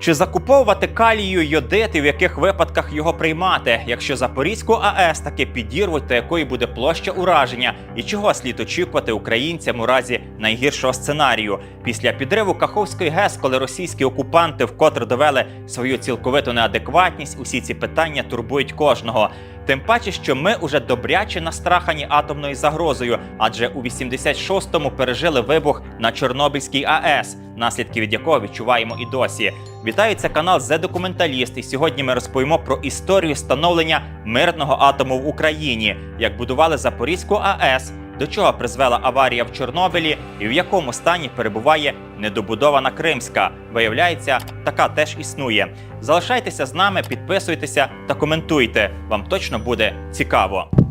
Чи закуповувати калію йодит і в яких випадках його приймати, якщо Запорізьку АЕС таки підірвуть, то якої буде площа ураження, і чого слід очікувати українцям у разі найгіршого сценарію? Після підриву Каховської ГЕС, коли російські окупанти вкотре довели свою цілковиту неадекватність, усі ці питання турбують кожного. Тим паче, що ми уже добряче настрахані атомною загрозою, адже у 86-му пережили вибух на Чорнобильській АЕС, наслідки від якого відчуваємо і досі. Вітаю, це канал «Зе Документаліст. І сьогодні ми розповімо про історію становлення мирного атому в Україні, як будували Запорізьку АЕС, до чого призвела аварія в Чорнобилі і в якому стані перебуває недобудована Кримська. Виявляється, така теж існує. Залишайтеся з нами, підписуйтеся та коментуйте. Вам точно буде цікаво.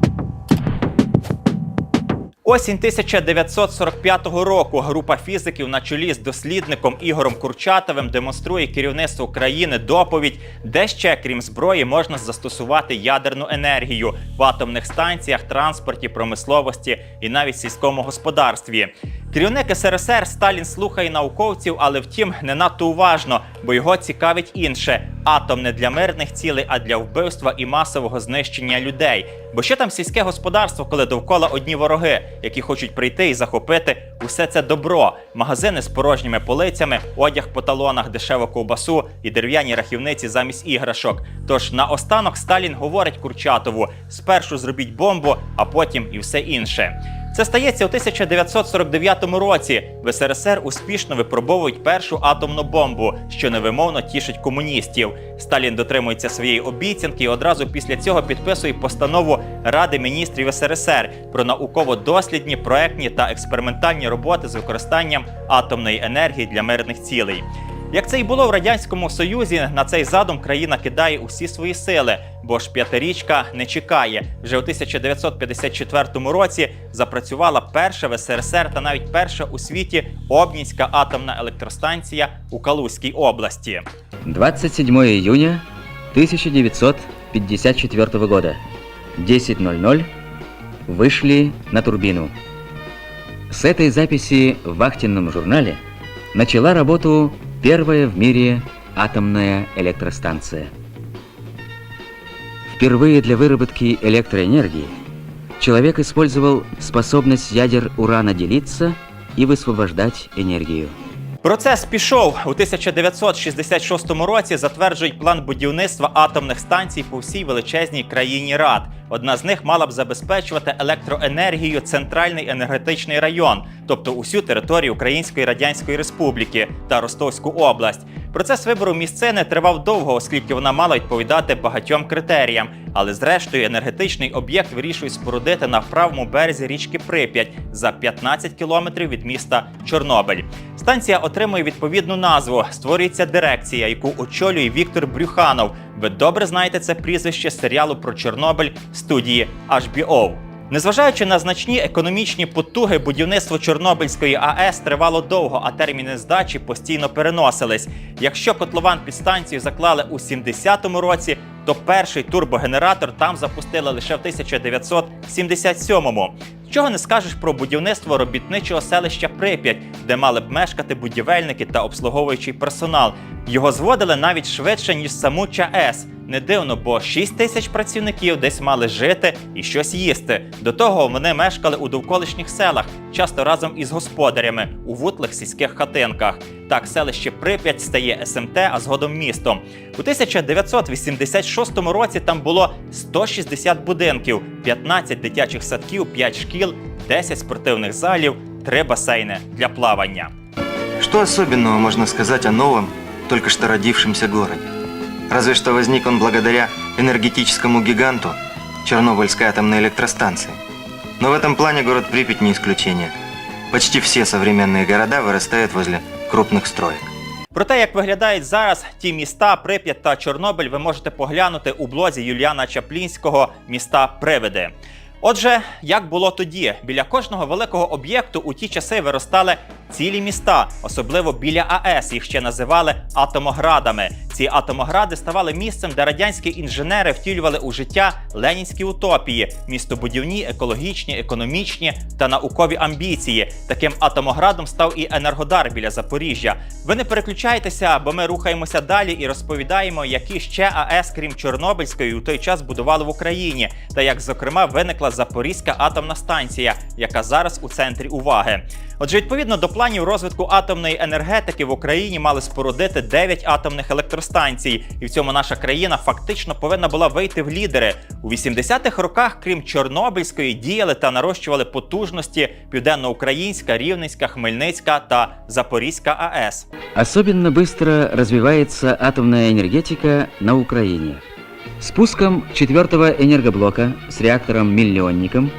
Осінь 1945 року група фізиків на чолі з дослідником Ігорем Курчатовим демонструє керівництву країни доповідь, де ще, крім зброї, можна застосувати ядерну енергію в атомних станціях, транспорті, промисловості і навіть сільському господарстві. Керівник СРСР Сталін слухає науковців, але втім не надто уважно, бо його цікавить інше: атом не для мирних цілей, а для вбивства і масового знищення людей. Бо що там сільське господарство, коли довкола одні вороги, які хочуть прийти і захопити усе це добро, магазини з порожніми полицями, одяг по талонах, дешеву ковбасу і дерев'яні рахівниці замість іграшок. Тож наостанок Сталін говорить Курчатову: спершу зробіть бомбу, а потім і все інше. Це стається у 1949 році. В СРСР успішно випробовують першу атомну бомбу, що невимовно тішить комуністів. Сталін дотримується своєї обіцянки і одразу після цього підписує постанову Ради міністрів СРСР про науково-дослідні, проектні та експериментальні роботи з використанням атомної енергії для мирних цілей. Як це і було в радянському союзі, на цей задум країна кидає усі свої сили, бо ж п'ятирічка не чекає. Вже у 1954 році запрацювала перша в СРСР та навіть перша у світі Обнінська атомна електростанція у Калузькій області. 27 июня 1954 года. 10.00. Вышли на турбину. С этой записи в вахтенном журнале начала работу первая в мире атомная электростанция. Впервые для выработки электроэнергии человек использовал способность ядер урана делиться и высвобождать энергию. Процес пішов у 1966 році. Затверджують план будівництва атомних станцій по всій величезній країні рад. Одна з них мала б забезпечувати електроенергію центральний енергетичний район, тобто усю територію Української Радянської Республіки та Ростовську область. Процес вибору місцини тривав довго, оскільки вона мала відповідати багатьом критеріям. Але зрештою енергетичний об'єкт вирішують спорудити на правому березі річки Прип'ять за 15 кілометрів від міста Чорнобиль. Станція отримує відповідну назву. Створюється дирекція, яку очолює Віктор Брюханов. Ви добре знаєте це прізвище серіалу про Чорнобиль студії HBO. Незважаючи на значні економічні потуги, будівництво Чорнобильської АЕС тривало довго, а терміни здачі постійно переносились. Якщо котлован під станцію заклали у 70-му році, то перший турбогенератор там запустили лише в 1977-му. Чого не скажеш про будівництво робітничого селища Прип'ять, де мали б мешкати будівельники та обслуговуючий персонал. Його зводили навіть швидше, ніж саму ЧАЕС. Не дивно, бо 6 тисяч працівників десь мали жити і щось їсти. До того вони мешкали у довколишніх селах, часто разом із господарями у вутлих сільських хатинках. Так, селище Прип'ять стає СМТ, а згодом містом. У 1986 році там було 160 будинків, 15 дитячих садків, 5 шкіл, 10 спортивних залів, 3 басейни для плавання. Что особенного можно сказать о новом, только что родившемся городе? Разве что возник он благодаря энергетическому гиганту Чернобыльской атомной электростанции. Но в этом плане город Припять не исключение. Почти все современные города вырастают возле крупных строек. Про те, як виглядають зараз ті міста Прип'ять та Чорнобиль, ви можете поглянути у блозі Юліана Чаплінського Міста Привиди. Отже, як було тоді, біля кожного великого об'єкту у ті часи виростали цілі міста, особливо біля АЕС. Їх ще називали атомоградами. Ці атомогради ставали місцем, де радянські інженери втілювали у життя ленінські утопії, містобудівні, екологічні, економічні та наукові амбіції. Таким атомоградом став і Енергодар біля Запоріжжя. Ви не переключайтеся, бо ми рухаємося далі і розповідаємо, які ще АЕС, крім Чорнобильської, у той час будували в Україні, та як зокрема виникла Запорізька атомна станція, яка зараз у центрі уваги. Отже, відповідно до планів розвитку атомної енергетики в Україні мали спорудити 9 атомних електростанцій, і в цьому наша країна фактично повинна була вийти в лідери. У 80-х роках, крім Чорнобильської, діяли та нарощували потужності Південноукраїнська, Рівненська, Хмельницька та Запорізька АЕС. Особенно быстро развивается атомная энергетика на Украине. С пуском четвертого энергоблока с реактором-миллионником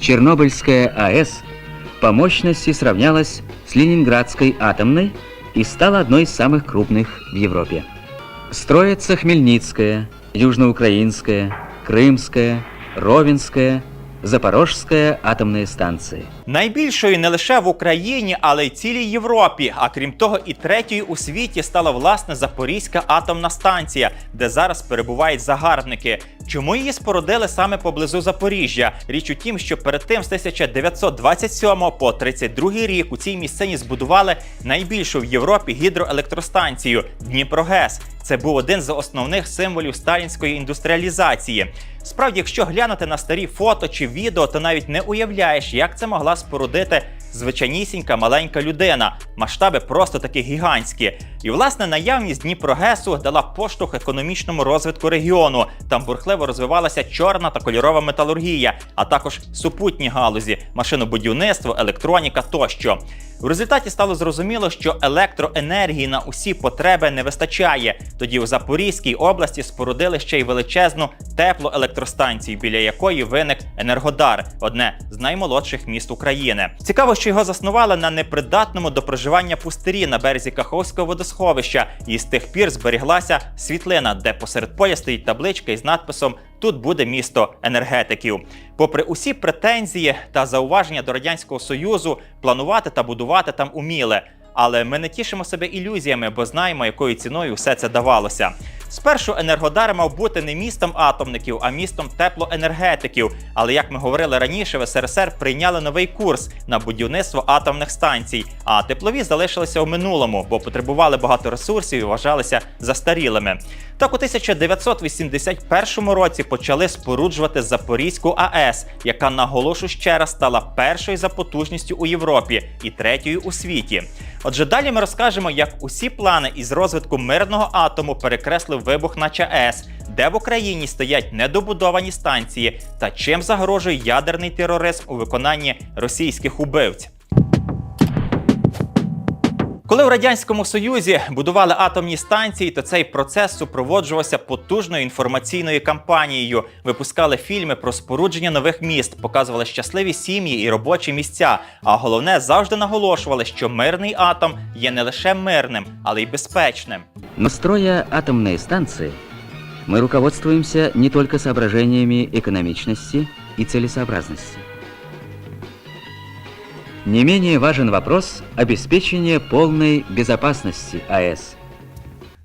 Чернобыльская АЭС по мощности сравнялась с Ленинградской атомной и стала одной из самых крупных в Европе. Строятся Хмельницкая, Южноукраинская, Крымская, Ровенская, Запорожская атомные станции. Найбільшою не лише в Україні, але й цілій Європі. А крім того, і третьою у світі стала власне Запорізька атомна станція, де зараз перебувають загарбники. Чому її спорудили саме поблизу Запоріжжя? Річ у тім, що перед тим з 1927 по 32 рік у цій місцині збудували найбільшу в Європі гідроелектростанцію Дніпрогес. Це був один з основних символів сталінської індустріалізації. Справді, якщо глянути на старі фото чи відео, то навіть не уявляєш, як це могла спорудити звичайнісінька маленька людина. Масштаби просто такі гігантські. І власне наявність Дніпрогесу дала поштовх економічному розвитку регіону. Там бурхливо розвивалася чорна та кольорова металургія, а також супутні галузі, машинобудівництво, електроніка тощо. В результаті стало зрозуміло, що електроенергії на усі потреби не вистачає. Тоді у Запорізькій області спорудили ще й величезну теплоелектростанцію, біля якої виник Енергодар, одне з наймолодших міст України. Цікаво, що його заснували на непридатному до проживання пустирі на березі Каховського водосховища, і з тих пір зберіглася світлина, де посеред поля стоїть табличка із надписом Тут буде місто енергетиків. Попри усі претензії та зауваження до радянського союзу, планувати та будувати там уміли. Але ми не тішимо себе ілюзіями, бо знаємо, якою ціною все це давалося. Спершу Енергодар мав бути не містом атомників, а містом теплоенергетиків. Але як ми говорили раніше, в СРСР прийняли новий курс на будівництво атомних станцій, а теплові залишилися у минулому, бо потребували багато ресурсів і вважалися застарілими. Так у 1981 році почали споруджувати Запорізьку АЕС, яка наголошу ще раз стала першою за потужністю у Європі і третьою у світі. Отже, далі ми розкажемо, як усі плани із розвитку мирного атому перекреслив вибух на ЧАЕС, де в Україні стоять недобудовані станції та чим загрожує ядерний тероризм у виконанні російських убивць. Коли в радянському союзі будували атомні станції, то цей процес супроводжувався потужною інформаційною кампанією. Випускали фільми про спорудження нових міст, показували щасливі сім'ї і робочі місця. А головне завжди наголошували, що мирний атом є не лише мирним, але й безпечним. Но строя атомные станции, мы руководствуемся не только соображениями экономичности и целесообразности. Не менее важен вопрос обеспечения полной безопасности АЭС.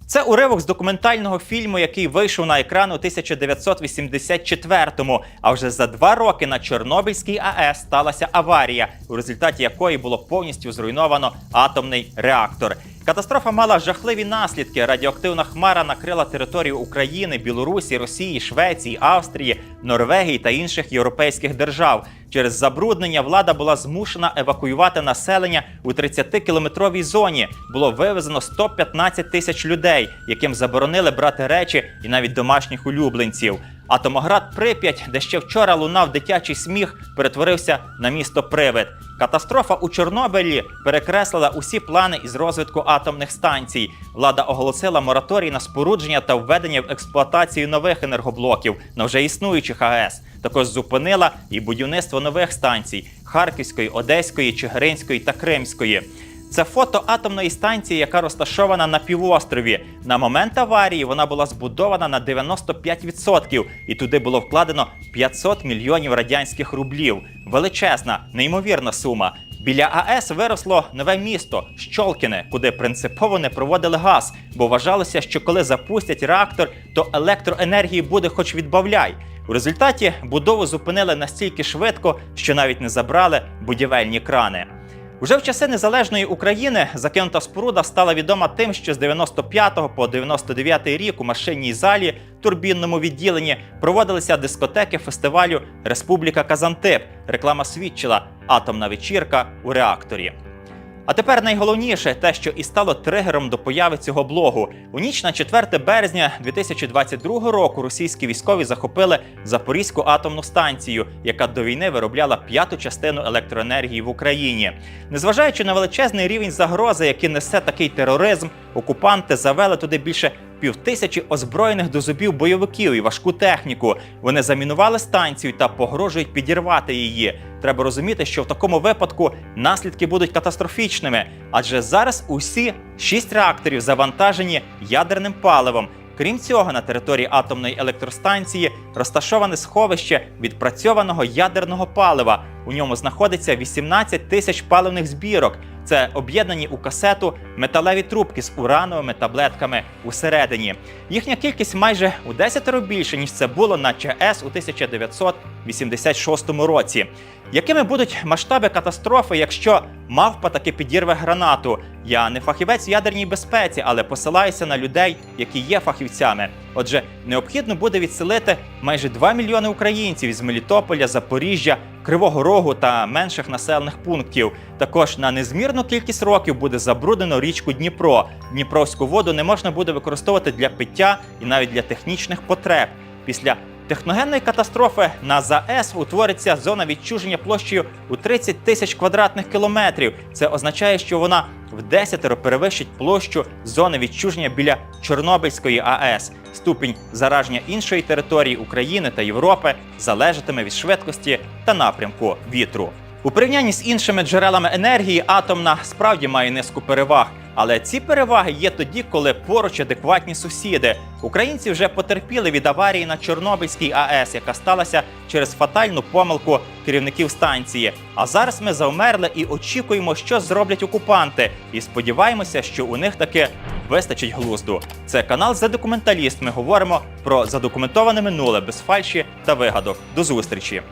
Це уривок з документального фільму, який вийшов на екран у 1984-му. А вже за два роки на Чорнобильській АЕС сталася аварія, у результаті якої було повністю зруйновано атомний реактор. Катастрофа мала жахливі наслідки. Радіоактивна хмара накрила територію України, Білорусі, Росії, Швеції, Австрії, Норвегії та інших європейських держав. Через забруднення влада була змушена евакуювати населення у 30-кілометровій зоні. Було вивезено 115 тисяч людей, яким заборонили брати речі і навіть домашніх улюбленців. Атомоград Прип'ять, де ще вчора лунав дитячий сміх, перетворився на місто Привид. Катастрофа у Чорнобилі перекреслила усі плани із розвитку атомних станцій. Влада оголосила мораторій на спорудження та введення в експлуатацію нових енергоблоків на вже існуючих АЕС. Також зупинила і будівництво нових станцій Харківської, Одеської, Чигиринської та Кримської. Це фото атомної станції, яка розташована на півострові. На момент аварії вона була збудована на 95%, і туди було вкладено 500 мільйонів радянських рублів. Величезна, неймовірна сума. Біля АЕС виросло нове місто Щолкіне, куди принципово не проводили газ, бо вважалося, що коли запустять реактор, то електроенергії буде хоч відбавляй. У результаті будову зупинили настільки швидко, що навіть не забрали будівельні крани. Уже в часи незалежної України закинута споруда стала відома тим, що з 95 по 99 рік у машинній залі турбінному відділенні проводилися дискотеки фестивалю Республіка Казантип. Реклама свідчила атомна вечірка у реакторі. А тепер найголовніше те, що і стало тригером до появи цього блогу. У ніч на 4 березня 2022 року російські військові захопили Запорізьку атомну станцію, яка до війни виробляла п'яту частину електроенергії в Україні. Незважаючи на величезний рівень загрози, який несе такий тероризм, окупанти завели туди більше півтисячі озброєних до зубів бойовиків і важку техніку. Вони замінували станцію та погрожують підірвати її. Треба розуміти, що в такому випадку наслідки будуть катастрофічними, адже зараз усі шість реакторів завантажені ядерним паливом. Крім цього, на території атомної електростанції розташоване сховище відпрацьованого ядерного палива. У ньому знаходиться 18 тисяч паливних збірок. Це об'єднані у касету металеві трубки з урановими таблетками усередині. Їхня кількість майже у 10 більше, ніж це було на ЧАЕС у 1986 році. Якими будуть масштаби катастрофи, якщо мавпа таки підірве гранату? Я не фахівець ядерній безпеці, але посилаюся на людей, які є фахівцями. Отже, необхідно буде відселити майже 2 мільйони українців із Мелітополя, Запоріжжя, Кривого Рогу та менших населених пунктів. Також на незмірну кількість років буде забруднено річку Дніпро. Дніпровську воду не можна буде використовувати для пиття і навіть для технічних потреб. Після техногенної катастрофи на ЗАЕС утвориться зона відчуження площею у 30 тисяч квадратних кілометрів. Це означає, що вона в десятеро перевищить площу зони відчуження біля Чорнобильської АЕС. Ступінь зараження іншої території України та Європи залежатиме від швидкості та напрямку вітру. У порівнянні з іншими джерелами енергії атомна справді має низку переваг. Але ці переваги є тоді, коли поруч адекватні сусіди. Українці вже потерпіли від аварії на Чорнобильській АЕС, яка сталася через фатальну помилку керівників станції. А зараз ми завмерли і очікуємо, що зроблять окупанти. І сподіваємося, що у них таки вистачить глузду. Це канал «За документаліст». Ми говоримо про задокументоване минуле без фальші та вигадок. До зустрічі!